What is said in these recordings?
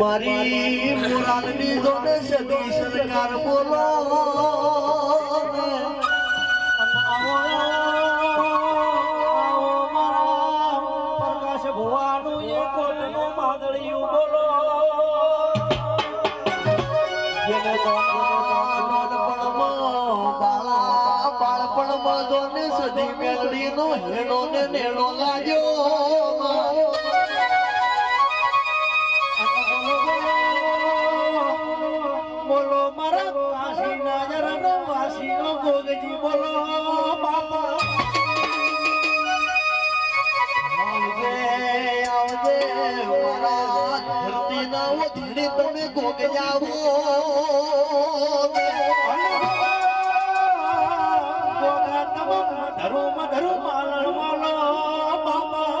મારી મુરાદની જોડે સદી સરકાર બોલાવો. પ્રકાશ ભુવાનું એ કોટનું માદળિયું બોલો. બાળપણમાં જોને સદી મેલડીનો હેડો ને નેડો લાગ્યો. વાસીનો ગોગજી બોલો બાપા. આવજે આવજે મારા મધરો મધરો માલણ માલો બાપા.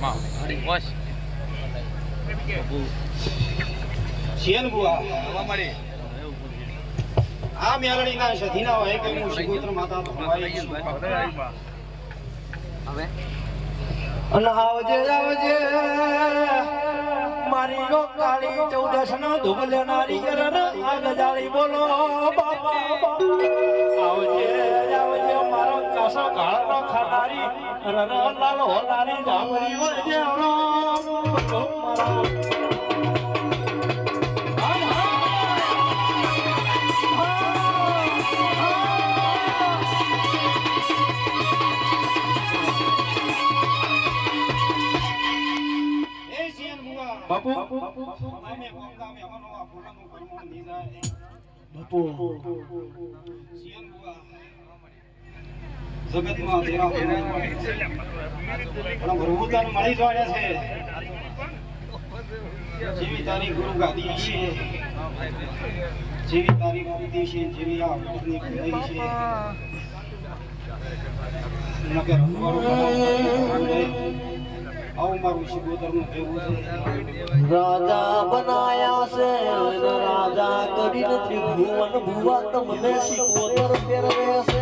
ભુવા શિયાળ આ મેળણીના સધીના હોય કે હું શિગોત્ર માતા ભવાઈ છું આવજે આવજે. મારી ગો કાળી ચૌદશ નો ધૂપ નારી આ ગજાળી બોલો બાપા. લાલ હોનારી જામરી વજે મારા બાપુ બાપુ જગતમાં તેરા પણ પ્રભુતાન મળી જોડે છે. ગુરુ ગાદી છે, જેવી તારી છે, જેવી આ નકે આવું મારું શિગોતરનું કહેવું રાજા બનાયા છે રાજા કરીને ત્રિભુવન ભુવા તમને શિકોતર ફેરવે છે.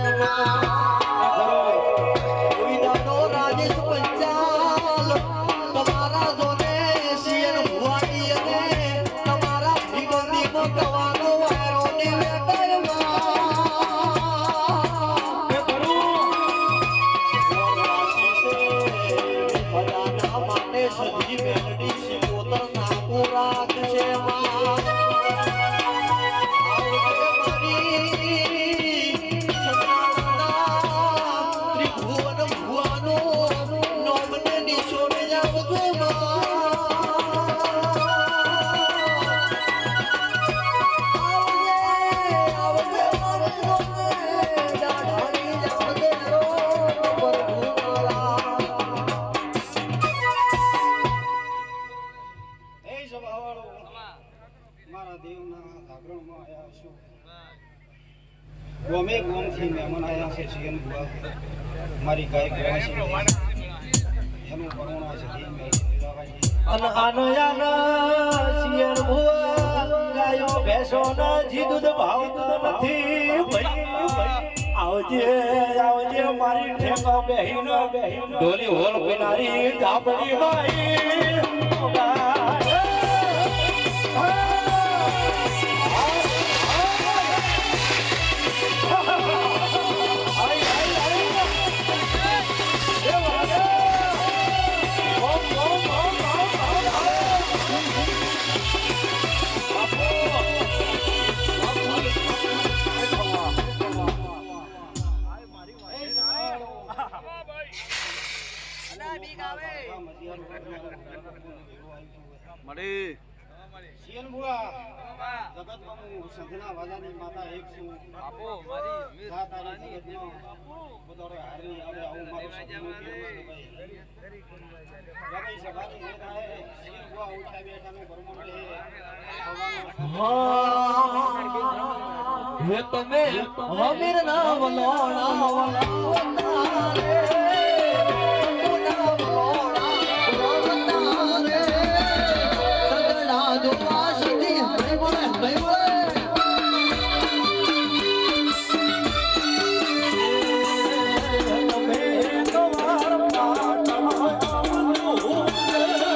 જાગરણમાં ગોમે ગોમથી મહેમાન આવ્યા છે સિયન બુઆ મારી ગાય ગવા છે. એનું કરુણા છે દેવ મેળવી લીધાભાઈ અને આનો યાનો શિયર ભુવા ગાયો ભેંસો ના જી દૂધ ભાવતું નથી ભાઈ આવજે આવજે મારી ઠેકો બેહીનો ઢોલી હોલ પીનારી ભાઈ મળી. શિયન બુઆ? જગતમાં હું સંધના વાજાની માતા એક છું. આપો મારી સાત તારીખ જગતમાં બધારે હારી આવે આવું મારું સપનું ભાઈ? સભાની જે થાય શિયન બુઆ ઉઠા બેઠા મે બરમણ રહે હે. તમે હમીર ના વલોણા વલોણા